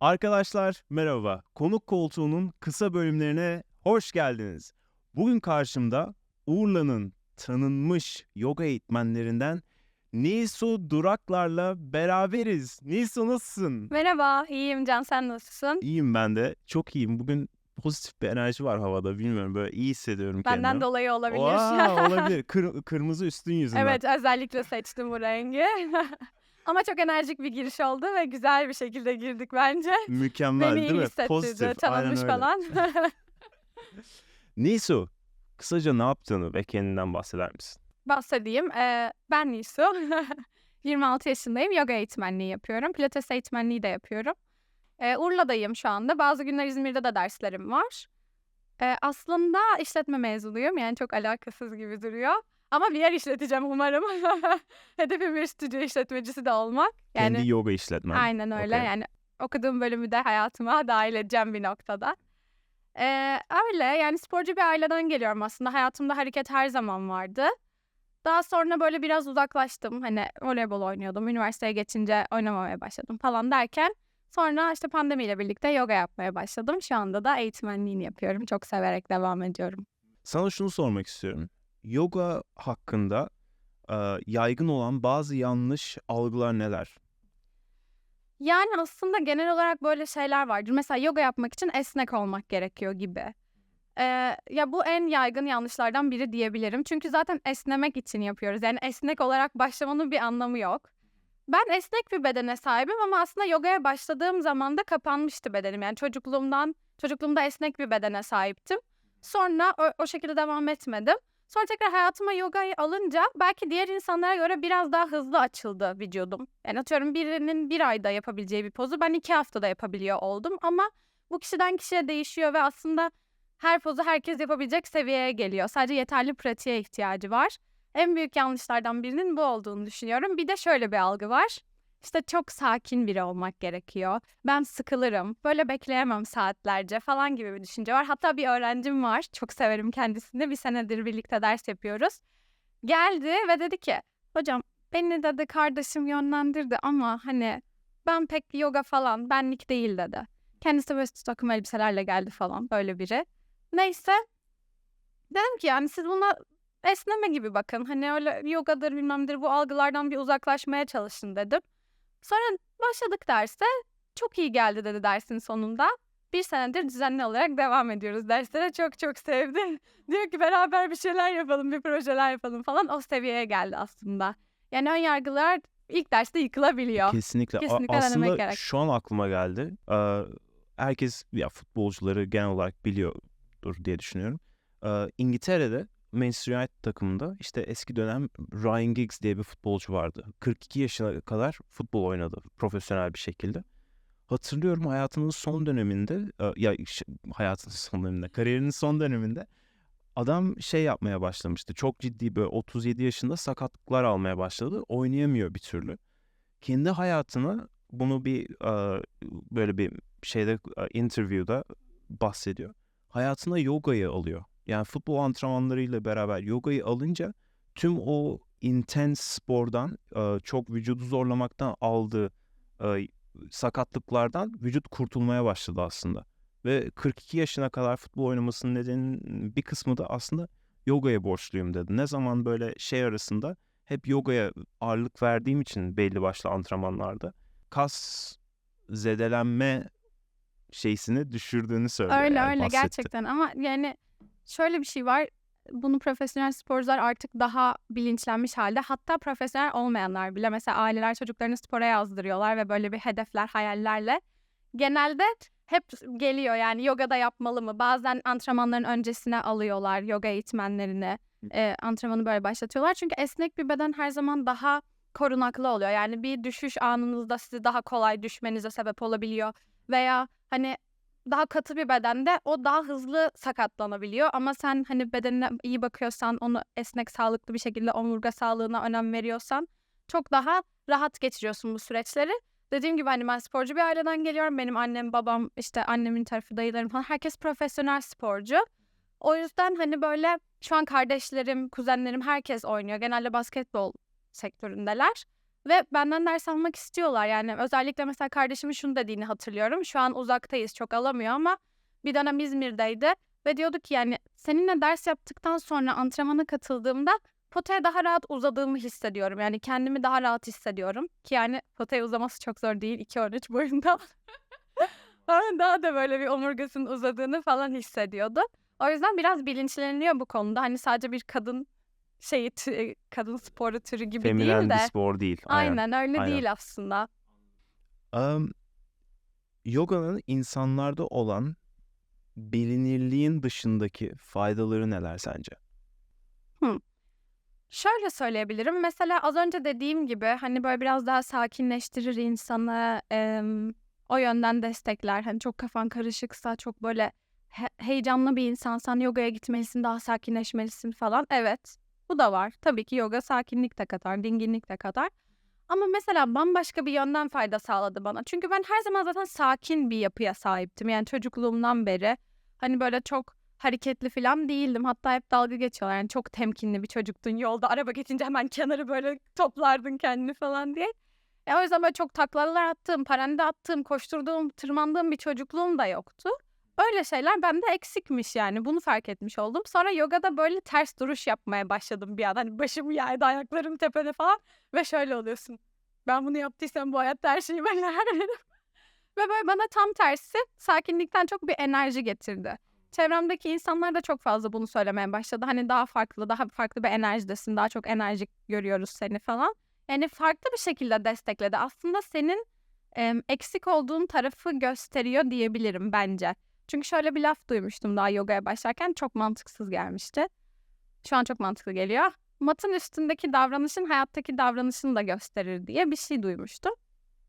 Arkadaşlar merhaba. Konuk koltuğunun kısa bölümlerine hoş geldiniz. Bugün karşımda Urla'nın tanınmış yoga eğitmenlerinden Nisu Duraklar'la beraberiz. Nisu nasılsın? Merhaba, iyiyim Can. Sen nasılsın? İyiyim ben de. Çok iyiyim. Bugün pozitif bir enerji var havada. Bilmiyorum böyle iyi hissediyorum Benden kendimi. dolayı olabilir. Vaa, olabilir. Kır- kırmızı üstün yüzünden. evet, özellikle seçtim bu rengi. Ama çok enerjik bir giriş oldu ve güzel bir şekilde girdik bence. Mükemmel Beni değil mi? hissettirdi, Pozitif. Aynen tanınmış öyle. falan. Nisu, kısaca ne yaptığını ve kendinden bahseder misin? Bahsedeyim. Ee, ben Nisu. 26 yaşındayım. Yoga eğitmenliği yapıyorum. Pilates eğitmenliği de yapıyorum. Ee, Urla'dayım şu anda. Bazı günler İzmir'de de derslerim var. Ee, aslında işletme mezunuyum. Yani çok alakasız gibi duruyor. Ama bir yer işleteceğim umarım. Hedefim bir stüdyo işletmecisi de olmak. Yani Kendi yoga işletmen. aynen öyle. Okey. Yani okuduğum bölümü de hayatıma dahil edeceğim bir noktada. Ee, öyle yani sporcu bir aileden geliyorum aslında. Hayatımda hareket her zaman vardı. Daha sonra böyle biraz uzaklaştım. Hani voleybol oynuyordum. Üniversiteye geçince oynamamaya başladım falan derken sonra işte pandemiyle birlikte yoga yapmaya başladım. Şu anda da eğitmenliğini yapıyorum. Çok severek devam ediyorum. Sana şunu sormak istiyorum. Yoga hakkında e, yaygın olan bazı yanlış algılar neler? Yani aslında genel olarak böyle şeyler vardır. Mesela yoga yapmak için esnek olmak gerekiyor gibi. Ee, ya bu en yaygın yanlışlardan biri diyebilirim. Çünkü zaten esnemek için yapıyoruz. Yani esnek olarak başlamanın bir anlamı yok. Ben esnek bir bedene sahibim ama aslında yogaya başladığım zaman da kapanmıştı bedenim. Yani çocukluğumdan, çocukluğumda esnek bir bedene sahiptim. Sonra o, o şekilde devam etmedim. Sonra tekrar hayatıma yogayı alınca belki diğer insanlara göre biraz daha hızlı açıldı vücudum. Yani atıyorum birinin bir ayda yapabileceği bir pozu ben iki haftada yapabiliyor oldum. Ama bu kişiden kişiye değişiyor ve aslında her pozu herkes yapabilecek seviyeye geliyor. Sadece yeterli pratiğe ihtiyacı var. En büyük yanlışlardan birinin bu olduğunu düşünüyorum. Bir de şöyle bir algı var. İşte çok sakin biri olmak gerekiyor. Ben sıkılırım. Böyle bekleyemem saatlerce falan gibi bir düşünce var. Hatta bir öğrencim var. Çok severim kendisini. Bir senedir birlikte ders yapıyoruz. Geldi ve dedi ki hocam beni dedi kardeşim yönlendirdi ama hani ben pek yoga falan benlik değil dedi. Kendisi böyle takım elbiselerle geldi falan böyle biri. Neyse dedim ki yani siz buna esneme gibi bakın. Hani öyle yogadır bilmemdir bu algılardan bir uzaklaşmaya çalışın dedim. Sonra başladık derse. Çok iyi geldi dedi dersin sonunda. Bir senedir düzenli olarak devam ediyoruz derslere. Çok çok sevdi. Diyor ki beraber bir şeyler yapalım, bir projeler yapalım falan. O seviyeye geldi aslında. Yani ön yargılar ilk derste yıkılabiliyor. Kesinlikle. A- Kesinlikle denemek aslında gerek. şu an aklıma geldi. Ee, herkes ya futbolcuları genel olarak biliyordur diye düşünüyorum. Ee, İngiltere'de Manchester United takımında işte eski dönem Ryan Giggs diye bir futbolcu vardı. 42 yaşına kadar futbol oynadı profesyonel bir şekilde. Hatırlıyorum hayatının son döneminde e, ya hayatının son döneminde kariyerinin son döneminde adam şey yapmaya başlamıştı. Çok ciddi böyle 37 yaşında sakatlıklar almaya başladı. Oynayamıyor bir türlü. Kendi hayatını bunu bir e, böyle bir şeyde e, interview'da bahsediyor. Hayatına yogayı alıyor. Yani futbol antrenmanlarıyla beraber yogayı alınca tüm o intense spordan çok vücudu zorlamaktan aldığı sakatlıklardan vücut kurtulmaya başladı aslında. Ve 42 yaşına kadar futbol oynamasının nedeninin bir kısmı da aslında yogaya borçluyum dedi. Ne zaman böyle şey arasında hep yogaya ağırlık verdiğim için belli başlı antrenmanlarda kas zedelenme şeysini düşürdüğünü söylüyor. Öyle yani öyle bahsetti. gerçekten ama yani şöyle bir şey var. Bunu profesyonel sporcular artık daha bilinçlenmiş halde. Hatta profesyonel olmayanlar bile mesela aileler çocuklarını spora yazdırıyorlar ve böyle bir hedefler, hayallerle. Genelde hep geliyor yani yoga da yapmalı mı? Bazen antrenmanların öncesine alıyorlar yoga eğitmenlerini. E, antrenmanı böyle başlatıyorlar. Çünkü esnek bir beden her zaman daha korunaklı oluyor. Yani bir düşüş anınızda sizi daha kolay düşmenize sebep olabiliyor. Veya hani daha katı bir bedende o daha hızlı sakatlanabiliyor ama sen hani bedenine iyi bakıyorsan onu esnek sağlıklı bir şekilde omurga sağlığına önem veriyorsan çok daha rahat geçiriyorsun bu süreçleri. Dediğim gibi hani ben sporcu bir aileden geliyorum. Benim annem, babam, işte annemin tarafı, dayılarım falan herkes profesyonel sporcu. O yüzden hani böyle şu an kardeşlerim, kuzenlerim herkes oynuyor. Genelde basketbol sektöründeler. Ve benden ders almak istiyorlar yani özellikle mesela kardeşimin şunu dediğini hatırlıyorum. Şu an uzaktayız çok alamıyor ama bir dönem İzmir'deydi ve diyordu ki yani seninle ders yaptıktan sonra antrenmana katıldığımda potaya daha rahat uzadığımı hissediyorum. Yani kendimi daha rahat hissediyorum ki yani potaya uzaması çok zor değil 2.13 boyunda. Daha da böyle bir omurgasının uzadığını falan hissediyordu. O yüzden biraz bilinçleniliyor bu konuda. Hani sadece bir kadın şeyi tü- kadın sporu türü gibi Feminen değil bir de. spor değil. Aynen. Aynen öyle Aynen. değil aslında. Am, yoga'nın insanlarda olan bilinirliğin dışındaki faydaları neler sence? Şöyle söyleyebilirim. Mesela az önce dediğim gibi hani böyle biraz daha sakinleştirir insanı. em, o yönden destekler. Hani çok kafan karışıksa çok böyle he- heyecanlı bir insansan yogaya gitmelisin, daha sakinleşmelisin falan. Evet, bu da var. Tabii ki yoga sakinlik de katar, dinginlik de katar. Ama mesela bambaşka bir yönden fayda sağladı bana. Çünkü ben her zaman zaten sakin bir yapıya sahiptim. Yani çocukluğumdan beri hani böyle çok hareketli falan değildim. Hatta hep dalga geçiyorlar. Yani çok temkinli bir çocuktun. Yolda araba geçince hemen kenarı böyle toplardın kendini falan diye. E o yüzden böyle çok taklalar attığım, parende attığım, koşturduğum, tırmandığım bir çocukluğum da yoktu. Öyle şeyler bende eksikmiş yani. Bunu fark etmiş oldum. Sonra yogada böyle ters duruş yapmaya başladım bir an. Hani başım yerde, ayaklarım tepede falan. Ve şöyle oluyorsun. Ben bunu yaptıysam bu hayatta her şeyi ben ederim. Ve böyle bana tam tersi sakinlikten çok bir enerji getirdi. Çevremdeki insanlar da çok fazla bunu söylemeye başladı. Hani daha farklı, daha farklı bir enerjidesin, daha çok enerjik görüyoruz seni falan. Yani farklı bir şekilde destekledi. Aslında senin em, eksik olduğun tarafı gösteriyor diyebilirim bence. Çünkü şöyle bir laf duymuştum daha yogaya başlarken çok mantıksız gelmişti. Şu an çok mantıklı geliyor. Matın üstündeki davranışın hayattaki davranışını da gösterir diye bir şey duymuştum.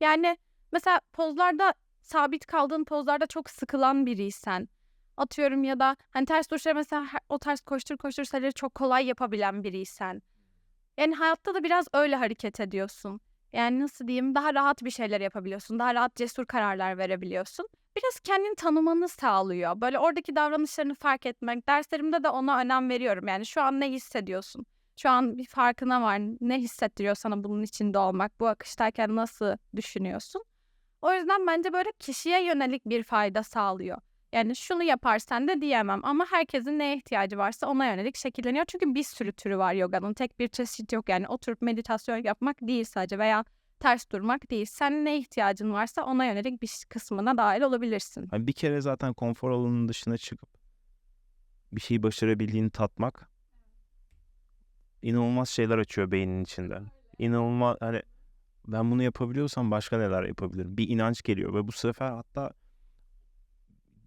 Yani mesela pozlarda sabit kaldığın pozlarda çok sıkılan biriysen atıyorum ya da hani ters duruşları mesela o tarz koştur koştur şeyleri çok kolay yapabilen biriysen. Yani hayatta da biraz öyle hareket ediyorsun. Yani nasıl diyeyim daha rahat bir şeyler yapabiliyorsun. Daha rahat cesur kararlar verebiliyorsun. Biraz kendini tanımanı sağlıyor. Böyle oradaki davranışlarını fark etmek. Derslerimde de ona önem veriyorum. Yani şu an ne hissediyorsun? Şu an bir farkına var. Ne hissettiriyor sana bunun içinde olmak? Bu akıştayken nasıl düşünüyorsun? O yüzden bence böyle kişiye yönelik bir fayda sağlıyor. Yani şunu yaparsan da diyemem ama herkesin neye ihtiyacı varsa ona yönelik şekilleniyor. Çünkü bir sürü türü var yoganın. Tek bir çeşit yok yani oturup meditasyon yapmak değil sadece veya ters durmak değil. Sen ne ihtiyacın varsa ona yönelik bir kısmına dahil olabilirsin. Hani bir kere zaten konfor alanının dışına çıkıp bir şeyi başarabildiğini tatmak inanılmaz şeyler açıyor beynin içinde. İnanılmaz hani ben bunu yapabiliyorsam başka neler yapabilirim? Bir inanç geliyor ve bu sefer hatta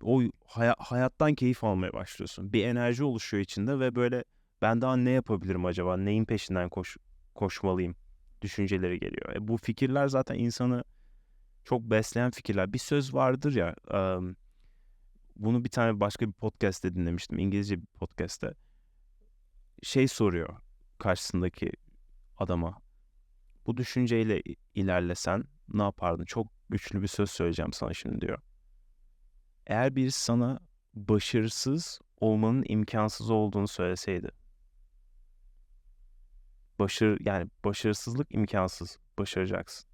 o haya- hayattan keyif almaya başlıyorsun. Bir enerji oluşuyor içinde ve böyle ben daha ne yapabilirim acaba? Neyin peşinden koş koşmalıyım? Düşünceleri geliyor. E bu fikirler zaten insanı çok besleyen fikirler. Bir söz vardır ya, em, bunu bir tane başka bir podcast'te dinlemiştim, İngilizce bir podcast'te. Şey soruyor karşısındaki adama. Bu düşünceyle ilerlesen ne yapardın? Çok güçlü bir söz söyleyeceğim sana şimdi diyor. Eğer birisi sana başarısız olmanın imkansız olduğunu söyleseydi. Başarı yani başarısızlık imkansız. Başaracaksın.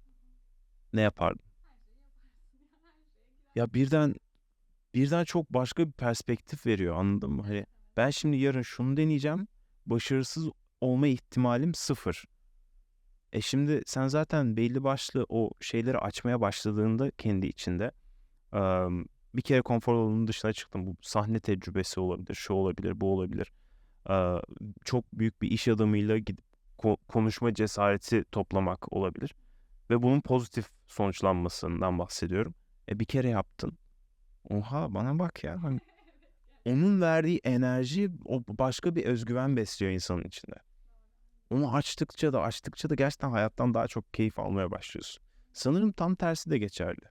Ne yapardın? Ya birden birden çok başka bir perspektif veriyor anladın mı? Hani ben şimdi yarın şunu deneyeceğim. Başarısız olma ihtimalim sıfır. E şimdi sen zaten belli başlı o şeyleri açmaya başladığında kendi içinde bir kere konfor alanının dışına çıktım. Bu sahne tecrübesi olabilir, şu olabilir, bu olabilir. Çok büyük bir iş adamıyla gidip ko- konuşma cesareti toplamak olabilir. Ve bunun pozitif sonuçlanmasından bahsediyorum. E bir kere yaptın. Oha bana bak ya. Hani onun verdiği enerji o başka bir özgüven besliyor insanın içinde. Onu açtıkça da açtıkça da gerçekten hayattan daha çok keyif almaya başlıyorsun. Sanırım tam tersi de geçerli.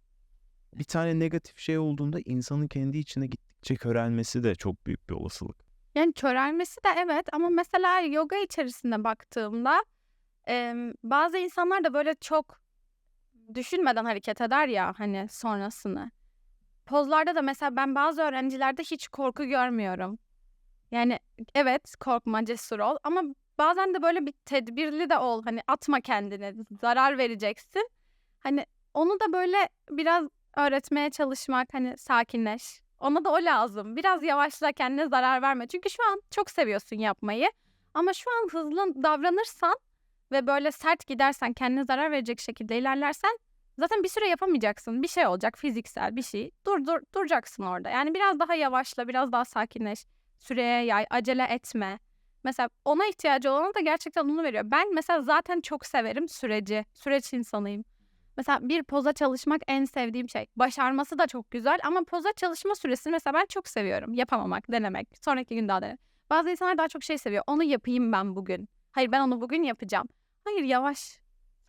Bir tane negatif şey olduğunda insanın kendi içine gittikçe körelmesi de çok büyük bir olasılık. Yani körelmesi de evet ama mesela yoga içerisinde baktığımda em, bazı insanlar da böyle çok düşünmeden hareket eder ya hani sonrasını. Pozlarda da mesela ben bazı öğrencilerde hiç korku görmüyorum. Yani evet korkma cesur ol ama bazen de böyle bir tedbirli de ol. Hani atma kendine zarar vereceksin. Hani onu da böyle biraz öğretmeye çalışmak hani sakinleş. Ona da o lazım. Biraz yavaşla kendine zarar verme. Çünkü şu an çok seviyorsun yapmayı. Ama şu an hızlı davranırsan ve böyle sert gidersen kendine zarar verecek şekilde ilerlersen zaten bir süre yapamayacaksın. Bir şey olacak fiziksel bir şey. Dur dur duracaksın orada. Yani biraz daha yavaşla, biraz daha sakinleş. Süreye yay, acele etme. Mesela ona ihtiyacı olana da gerçekten onu veriyor. Ben mesela zaten çok severim süreci. Süreç insanıyım. Mesela bir poza çalışmak en sevdiğim şey. Başarması da çok güzel ama poza çalışma süresini mesela ben çok seviyorum. Yapamamak, denemek. Sonraki gün daha denemek. Bazı insanlar daha çok şey seviyor. Onu yapayım ben bugün. Hayır ben onu bugün yapacağım. Hayır yavaş,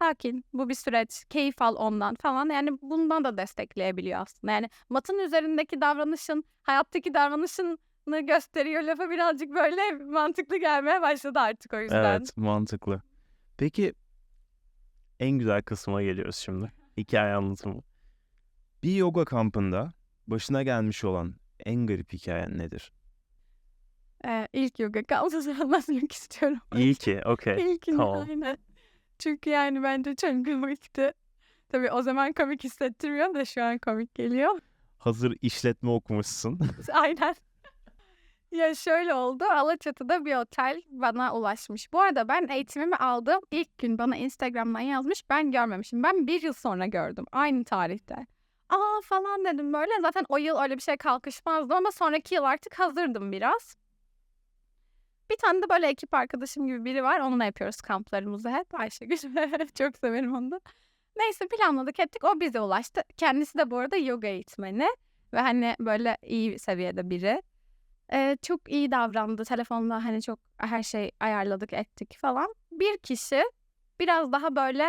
sakin. Bu bir süreç. Keyif al ondan falan. Yani bundan da destekleyebiliyor aslında. Yani matın üzerindeki davranışın, hayattaki davranışını gösteriyor. Lafı birazcık böyle mantıklı gelmeye başladı artık o yüzden. Evet mantıklı. Peki en güzel kısma geliyoruz şimdi. Hikaye anlatımı. Bir yoga kampında başına gelmiş olan en garip hikayen nedir? Ee, ilk yoga kalmasını anlatmak istiyorum. İyi ki, okey. İlkini Tamam. aynen. Çünkü yani bence çok komikti. Tabii o zaman komik hissettirmiyor da şu an komik geliyor. Hazır işletme okumuşsun. Aynen. Ya şöyle oldu. Alaçatı'da bir otel bana ulaşmış. Bu arada ben eğitimimi aldığım ilk gün bana Instagram'dan yazmış. Ben görmemişim. Ben bir yıl sonra gördüm. Aynı tarihte. Aa falan dedim böyle. Zaten o yıl öyle bir şey kalkışmazdı ama sonraki yıl artık hazırdım biraz. Bir tane de böyle ekip arkadaşım gibi biri var. Onunla yapıyoruz kamplarımızı hep. Ayşegül. Çok severim onu da. Neyse planladık ettik. O bize ulaştı. Kendisi de bu arada yoga eğitmeni. Ve hani böyle iyi seviyede biri. Ee, çok iyi davrandı. Telefonla hani çok her şey ayarladık ettik falan. Bir kişi biraz daha böyle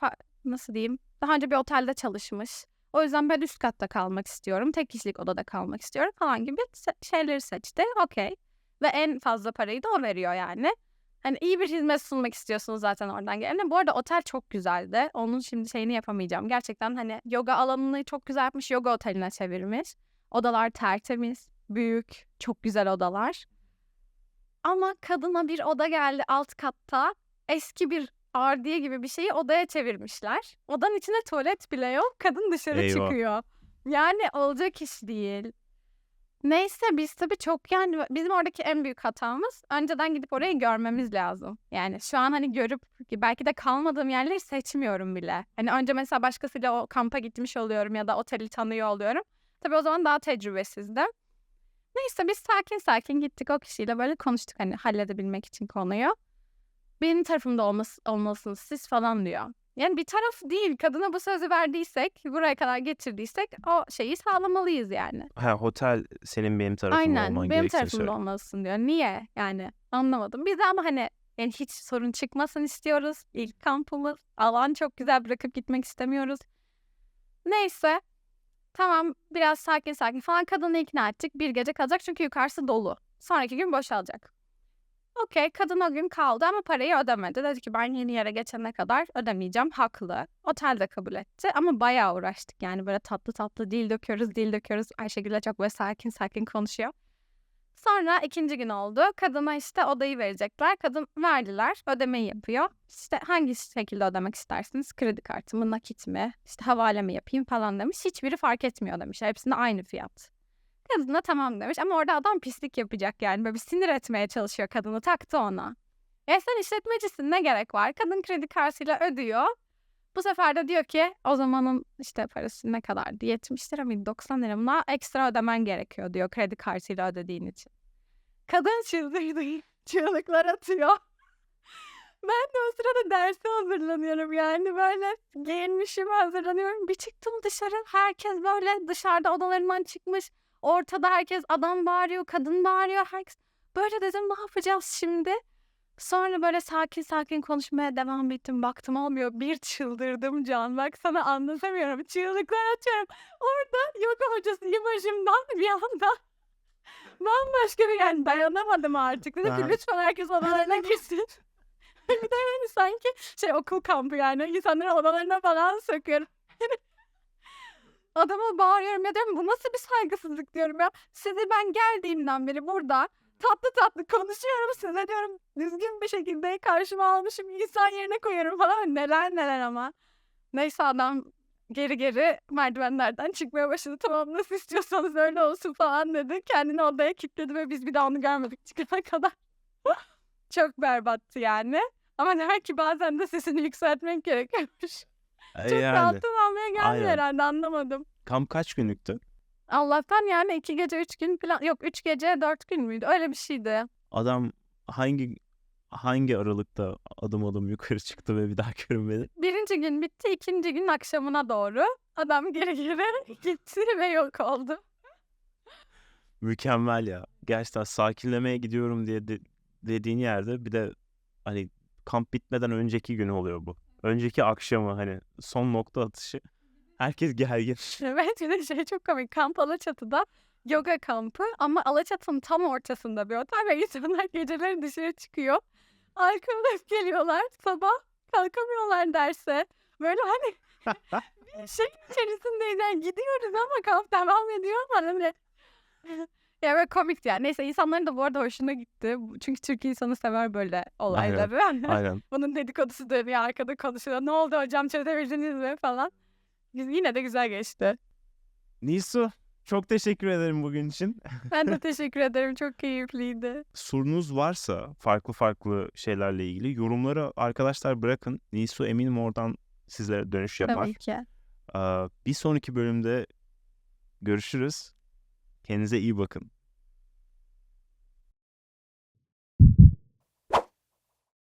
pa- nasıl diyeyim daha önce bir otelde çalışmış. O yüzden ben üst katta kalmak istiyorum. Tek kişilik odada kalmak istiyorum falan gibi şeyleri seçti. Okey. Ve en fazla parayı da o veriyor yani. Hani iyi bir hizmet sunmak istiyorsunuz zaten oradan gelene. Bu arada otel çok güzeldi. Onun şimdi şeyini yapamayacağım. Gerçekten hani yoga alanını çok güzel yapmış. Yoga oteline çevirmiş. Odalar tertemiz, büyük, çok güzel odalar. Ama kadına bir oda geldi alt katta. Eski bir ardiye gibi bir şeyi odaya çevirmişler. Odanın içinde tuvalet bile yok. Kadın dışarı Eyvah. çıkıyor. Yani olacak iş değil. Neyse biz tabii çok yani bizim oradaki en büyük hatamız önceden gidip orayı görmemiz lazım. Yani şu an hani görüp belki de kalmadığım yerleri seçmiyorum bile. Hani önce mesela başkasıyla o kampa gitmiş oluyorum ya da oteli tanıyor oluyorum. Tabii o zaman daha tecrübesizdim. Neyse biz sakin sakin gittik o kişiyle böyle konuştuk hani halledebilmek için konuyu. Benim tarafımda olması, olmalısınız siz falan diyor. Yani bir taraf değil kadına bu sözü verdiysek buraya kadar getirdiysek o şeyi sağlamalıyız yani. Ha otel senin benim tarafımda Aynen olman benim tarafımda söylüyor. olmalısın diyor. Niye? Yani anlamadım. Biz de ama hani yani hiç sorun çıkmasın istiyoruz. İlk kampımız. Alan çok güzel bırakıp gitmek istemiyoruz. Neyse. Tamam biraz sakin sakin falan kadını ikna ettik. Bir gece kalacak çünkü yukarısı dolu. Sonraki gün boşalacak. Okey kadın o gün kaldı ama parayı ödemedi. Dedi ki ben yeni yere geçene kadar ödemeyeceğim. Haklı. Otel de kabul etti ama bayağı uğraştık. Yani böyle tatlı tatlı dil döküyoruz, dil döküyoruz. Ayşegül'le çok böyle sakin sakin konuşuyor. Sonra ikinci gün oldu. Kadına işte odayı verecekler. Kadın verdiler. Ödemeyi yapıyor. İşte hangi şekilde ödemek istersiniz? Kredi kartı mı, nakit mi? İşte havale mi yapayım falan demiş. Hiçbiri fark etmiyor demiş. Hepsinde aynı fiyat. Kadın da tamam demiş ama orada adam pislik yapacak yani. Böyle bir sinir etmeye çalışıyor kadını. Taktı ona. E sen işletmecisin ne gerek var? Kadın kredi kartıyla ödüyor. Bu sefer de diyor ki o zamanın işte parası ne kadardı? 70 lira mıydı 90 lira mı? Ekstra ödemen gerekiyor diyor kredi kartıyla ödediğin için. Kadın çıldırdı. Çığlıklar atıyor. Ben de o sırada derse hazırlanıyorum yani böyle giyinmişim hazırlanıyorum. Bir çıktım dışarı herkes böyle dışarıda odalarından çıkmış. Ortada herkes adam bağırıyor, kadın bağırıyor. Herkes böyle dedim ne yapacağız şimdi? Sonra böyle sakin sakin konuşmaya devam ettim. Baktım olmuyor. Bir çıldırdım Can. Bak sana anlatamıyorum. Çığlıklar atıyorum. Orada yoga hocasıyım başımdan bir anda. Bambaşka bir yani dayanamadım artık. Dedim ki lütfen herkes odalarına girsin. bir de yani sanki şey okul kampı yani. İnsanları odalarına falan sokuyorum. Adama bağırıyorum ya diyorum bu nasıl bir saygısızlık diyorum ya. Sizi ben geldiğimden beri burada tatlı tatlı konuşuyorum size diyorum düzgün bir şekilde karşıma almışım insan yerine koyuyorum falan neler neler ama. Neyse adam geri geri merdivenlerden çıkmaya başladı. Tamam nasıl istiyorsanız öyle olsun falan dedi. Kendini odaya kilitledi ve biz bir daha onu görmedik çıkana kadar. Çok berbattı yani. Ama der ki bazen de sesini yükseltmek gerekiyormuş. E, Çok yani alttan almaya geldi aynen. herhalde anlamadım. kamp kaç günlüktü? Allah'tan yani iki gece üç gün falan yok üç gece dört gün müydü öyle bir şeydi. Adam hangi hangi aralıkta adım adım yukarı çıktı ve bir daha görünmedi? Birinci gün bitti ikinci gün akşamına doğru adam geri geri gitti ve yok oldu. Mükemmel ya. Gerçekten sakinlemeye gidiyorum diye de- dediğin yerde bir de hani kamp bitmeden önceki günü oluyor bu. Önceki akşamı hani son nokta atışı. Herkes gergin. Evet bir de şey çok komik kamp Alaçatı'da yoga kampı ama Alaçatı'nın tam ortasında bir otel ve insanlar geceleri dışarı çıkıyor. Arkadan geliyorlar sabah kalkamıyorlar derse. Böyle hani bir şey içerisindeyiz yani gidiyoruz ama kamp devam ediyor ama hani ya böyle komikti yani. Neyse insanların da bu arada hoşuna gitti. Çünkü Türk insanı sever böyle olayları. Aynen. Bunun dedikodusu dönüyor arkada konuşuyor. Ne oldu hocam çözebildiniz mi falan. Yine de güzel geçti. Nisu çok teşekkür ederim bugün için. Ben de teşekkür ederim. Çok keyifliydi. Sorunuz varsa farklı farklı şeylerle ilgili yorumlara arkadaşlar bırakın. Nisu eminim oradan sizlere dönüş yapar. Tabii ki. Bir sonraki bölümde görüşürüz. Kendinize iyi bakın.